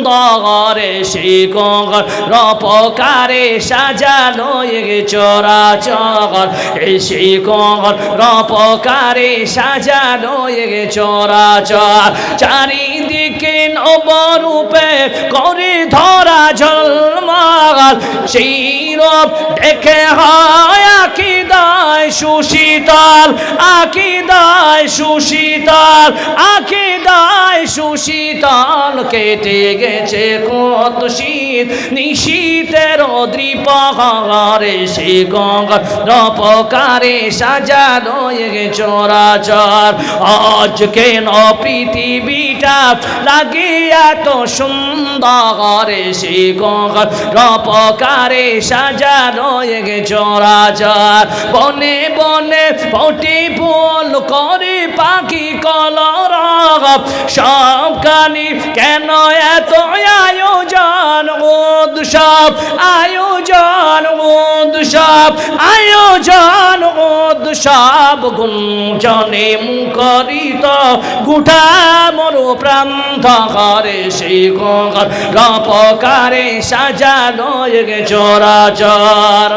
সুন্দরে শিকর রপকারে সাজানো এগে চরাচর এই শিকর রপকারে সাজানো এগে চরাচর চারিদিকে নবরূপে করে ধরা ঝলমাল। সেই রূপ দেখে হয় আকিদায় সুশীতল আকিদায় সুশীতল, আকিদায় সুশীতল কেটে গেছে, কত শীত। নিশীতের দ্রিপহারে সে গঙ্গার রপকারে সাজানো চরাচর। আজ কেন পৃথিবীটা লাগে এত সুন্দর, সে গঙ্গার রপকারে সাজানো চরাচর। বনে বনে ফটি ফুল করে পাখি কলর সব কানি কেন এত আয়োজন? উৎসব আয়োজন উৎসব আয়োজন, উৎসব। গুঞ্জনে মুখরিত, গুঠা মরু প্রান্ত করে গঙ্গার রপকারে সাজানো চরাচর।